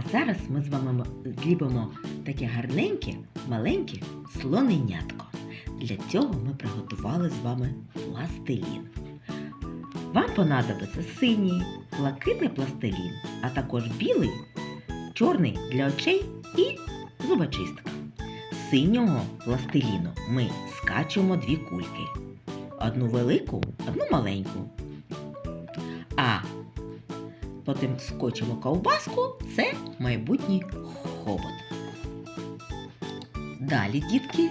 А зараз ми з вами зліпимо таке гарненьке, маленьке слоненятко. Для цього ми приготували з вами пластилін. Вам понадобиться синій, блакитний пластилін, а також білий, чорний для очей і зубочистка. Синього пластиліну ми скачуємо дві кульки. Одну велику, одну маленьку. А потім скочимо ковбаску це майбутній хобот. Далі, дітки,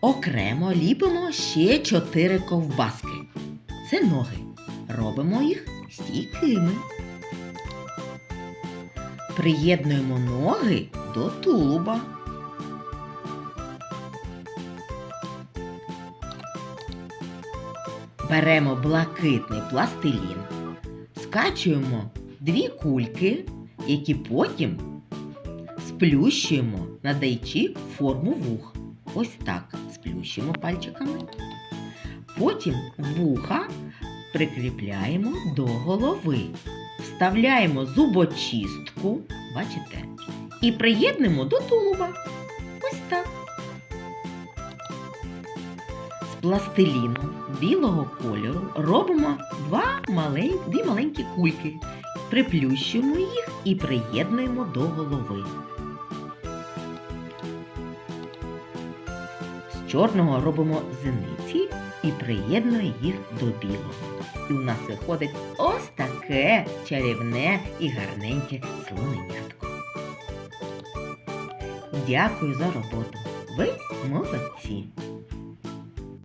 окремо ліпимо ще чотири ковбаски. Це ноги. Робимо їх стійкими. Приєднуємо ноги до тулуба. Беремо блакитний пластилін, скачуємо дві кульки, які потім сплющуємо, надаючи форму вух. Ось так сплющуємо пальчиками. Потім вуха прикріпляємо до голови. Вставляємо зубочистку, бачите, і приєднуємо до тулуба. Ось так. Пластиліну білого кольору робимо два малень... дві маленькі кульки. Приплющуємо їх і приєднуємо до голови. З чорного робимо зениці і приєднуємо їх до білого. І у нас виходить ось таке чарівне і гарненьке слоненятко. Дякую за роботу. Ви молодці!